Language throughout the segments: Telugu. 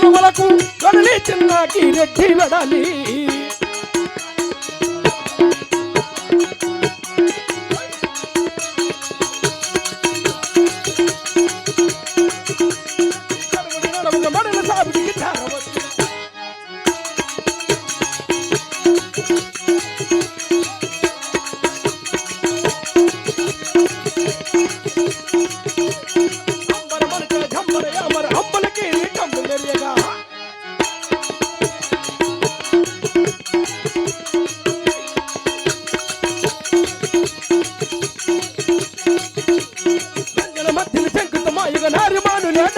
కాలువలకు దొరలి చిన్నకి రెడ్డి వెడాలి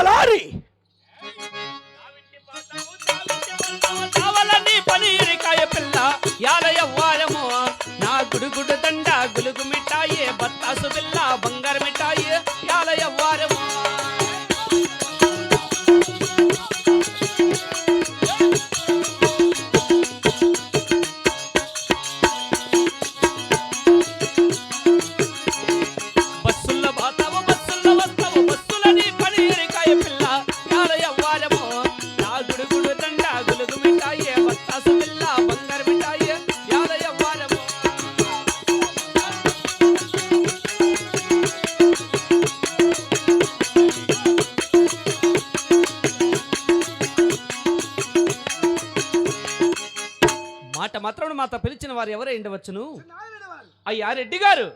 லாரி మాట మాత్రం మాత పిలిచిన వారు ఎవరై ఉండవచ్చును అయ్యా రెడ్డి గారు.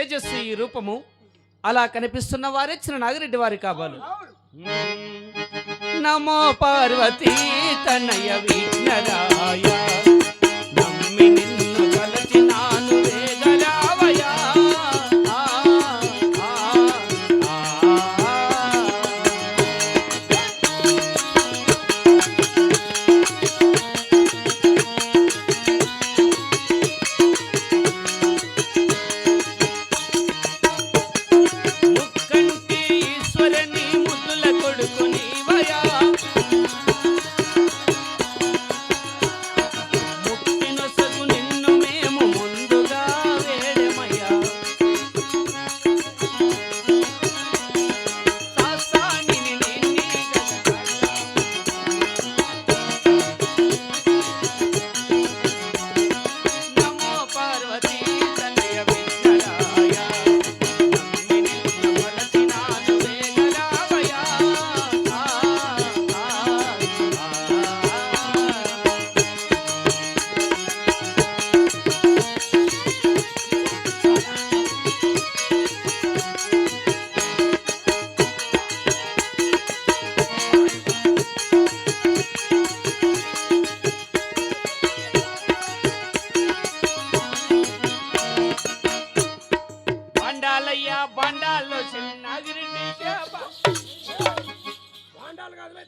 తేజస్సు ఈ రూపము అలా కనిపిస్తున్న వారే చిన్న నాగిరెడ్డి వారి కాబాలు. నమో పార్వతీ తనయ విఘ్నరాయ.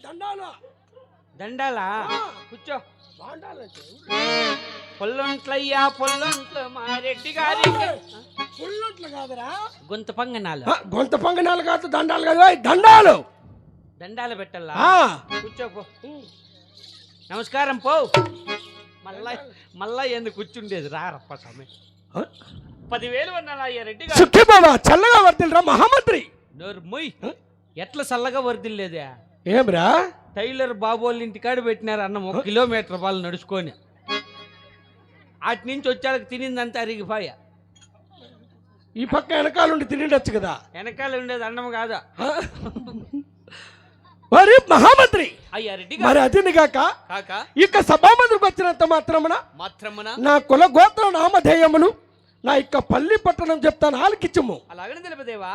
దండాలు. కూర్చో. పొల్లొంట్లయ్యా పొల్లొంట్లు మా రెడ్డి గారి. పుల్లొట్లు కాదురా. గొంత పంగనాలు. గొంత పొంగనాలు కాదు దండాలు కాదు. దండాలు! దండాలు పెట్టాలా? ఆ. కూర్చో పో. నమస్కారం పో. మళ్ళా మళ్ళా ఎందుకు కూర్చుండేది? రారప్ప స్వామి. ఆ? పదివేలు వందల అయ్యా రెడ్డి గారు? చల్లగా వర్తిల్రా మహామంత్రి. నోరు మొయ్ ఎట్లా చల్లగా వర్దిల్లేదా ఏమ్రా? టైలర్ బాబోళ్ళ ఇంటికాడ పెట్టినారు అన్నం ఒక కిలోమీటర్ వాళ్ళు నడుచుకొని. అటు నుంచి వచ్చాక తినిందంతా అరిగిపోయా. ఈ పక్క వెనకాలండి తిరిగిడొచ్చు కదా. వెనకాల ఉండేది అండం కాదా? మరి మహామంత్రి అయ్యా రెడ్డి మరి అదిని కాక? కాక ఇక సభామంత్రికి వచ్చినంత మాత్రమున మాత్రమున? నా కుల గోత్ర నామధేయములు నా ఇక పల్లి పట్టణం చెప్తాను ఆలకిచ్చము అలాగనే తెలుపదేవా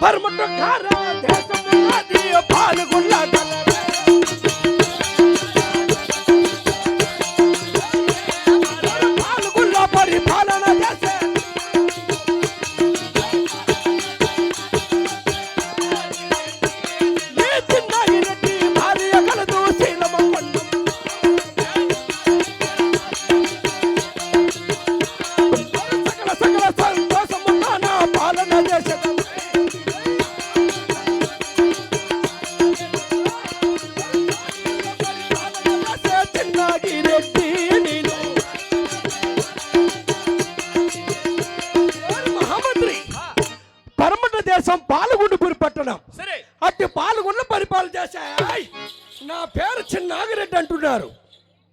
பர்மட்டக்கார தேசம் பாலுக்குள்ள தலைவர்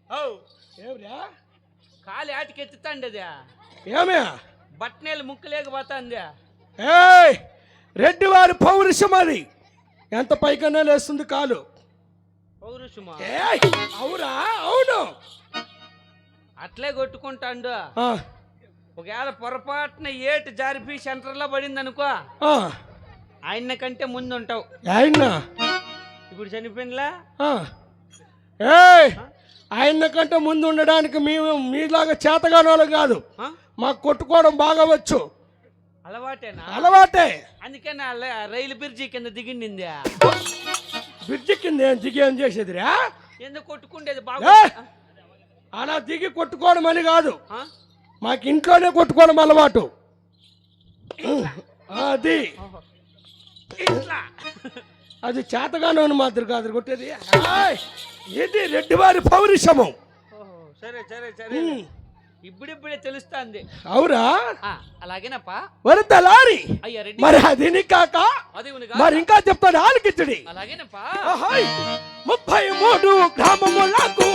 ఏమిరా? కాలి ఆటికి ఎత్తుతాండి ఏమే? బట్నేలు ముక్కు లేకపోతాంది ఏయ్! రెడ్డి వారి పౌరుషం అది ఎంత పైకన్నా లేస్తుంది కాలు. పౌరుషమా? ఏయ్! అవురా? అవును. అట్లే కొట్టుకుంటాండు. ఆ, ఒకవేళ పొరపాటున ఏటు జారిపి సెంటర్లో పడింది అనుకో ఆ, ఆయన కంటే ముందు ఉంటావు ఆయన్న? ఇప్పుడు చనిపోయినలా? ఆ. ఏయ్! ఆయన కంటే ముందు ఉండడానికి మేము మీలాగా చేతగాని వాళ్ళం కాదు? మాకు కొట్టుకోవడం బాగా వచ్చు అలవాటేనా? అలవాటే. అందుకే నా ల- రైలు బ్రిడ్జి కింద దిగిండింది. బ్రిడ్జి కింద ఏం దిగి ఏం చేసేదిరా? ఎందుకు కొట్టుకుండేది! బాగా అలా దిగి కొట్టుకోవడం అని కాదు? మాకు ఇంట్లోనే కొట్టుకోవడం అలవాటు. అది. ఇట్లా. అది చేతగాను మాత్రం కాదు కొట్టేది! ఇది రెడ్డివారి పౌరుషము. ఓహో, సరే సరే సరే. ఇప్పుడిప్పుడే తెలుస్తాంది. అవురా? అలాగేనప్పా. అయ్యా రెడ్డి మరి అది కాక? అది మరి ఇంకా చెప్తాను ఆలకిచ్చడి. అలాగేనప్పా! ముప్పై మూడు గ్రామములకు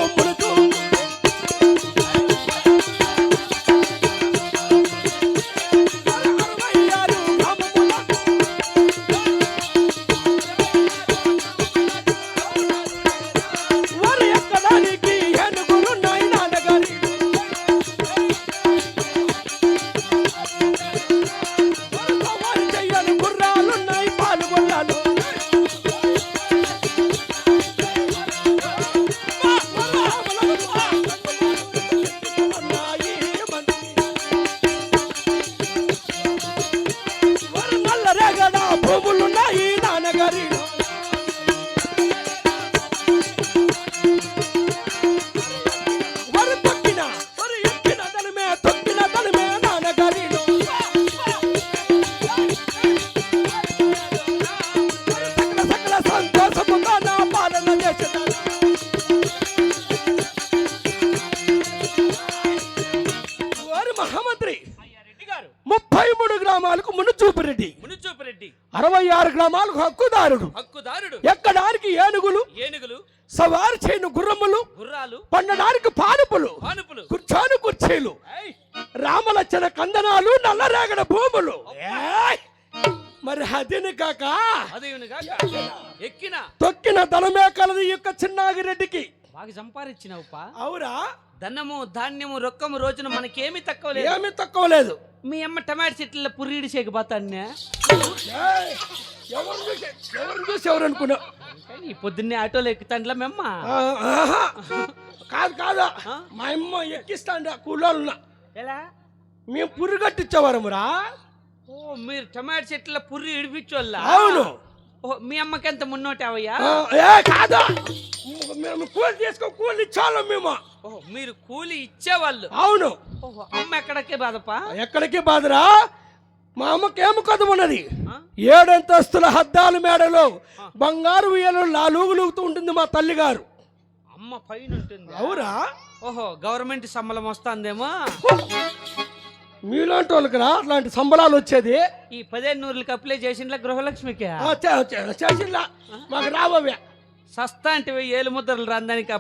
గ్రామాలకు హక్కుదారుడు. హక్కుదారుడు. ఎక్కడానికి ఏనుగులు ఏనుగులు సవారు చేయను గుర్రములు గుర్రాలు పండడానికి పానుపులు పానుపులు. కూర్చోని కుర్చీలు రామలచ్చన కందనాలు నల్లరేగడ భూములు! మరి అదిని కాక ఎక్కిన. తొక్కిన దళమే కలది యొక్క చిన్నాగిరెడ్డికి. బాగా సంపాదించినావుపా. అవురా. ధనము ధాన్యము రొక్కము రోజున మనకేమీ తక్కువ లేదు. ఏమీ తక్కువ లేదు. మీ అమ్మ టమాటా చెట్ల పుర్రీడి చేయకపోతాన్నే! ఎవరు చూసి ఎవరు చూసి ఎవరు అనుకున్నావు ఈ పొద్దున్నే ఆటోలో ఎక్కుతాండ్లా మేమ్మ. కాదు కాదు? మా అమ్మ ఎక్కిస్తాండి కూలోళ్ళ ఎలా? మేము పుర్రు కట్టించేవారమురా. ఓ మీరు టమాటా చెట్ల పుర్రి ఇడిపించోళ్ళ అవును. ఓ మీ అమ్మకి ఎంత మున్నోటావయ్యా ఆ, ఏ కాదు. మేము కూలి తీసుకో కూలి ఇచ్చాము మేము. ఓహో మీరు కూలి ఇచ్చేవాళ్ళు. అవును. ఓహో అమ్మ ఎక్కడికే బాధపా? ఎక్కడికి బాధరా? మా అమ్మకి ఏమి కథ ఉన్నది? ఏడంతస్తుల హద్దాల మేడలో? బంగారు ఉయ్యలు లాలూగులుగుతూ ఉంటుంది మా తల్లి గారు అమ్మ పైన ఉంటుంది అవురా? ఓహో గవర్నమెంట్ సంబలం వస్తుందేమో? మీలాంటి వాళ్ళకి రా అట్లాంటి సంబరాలు వచ్చేది. ఈ పదిహేను నూరులకి అప్లై చేసిండ్లా గృహలక్ష్మికి? ఆ, చే- చే- చేసిల్లా మాకు రావవ్యా సస్తా అంటే ఏలు ముద్రలు రాందానికి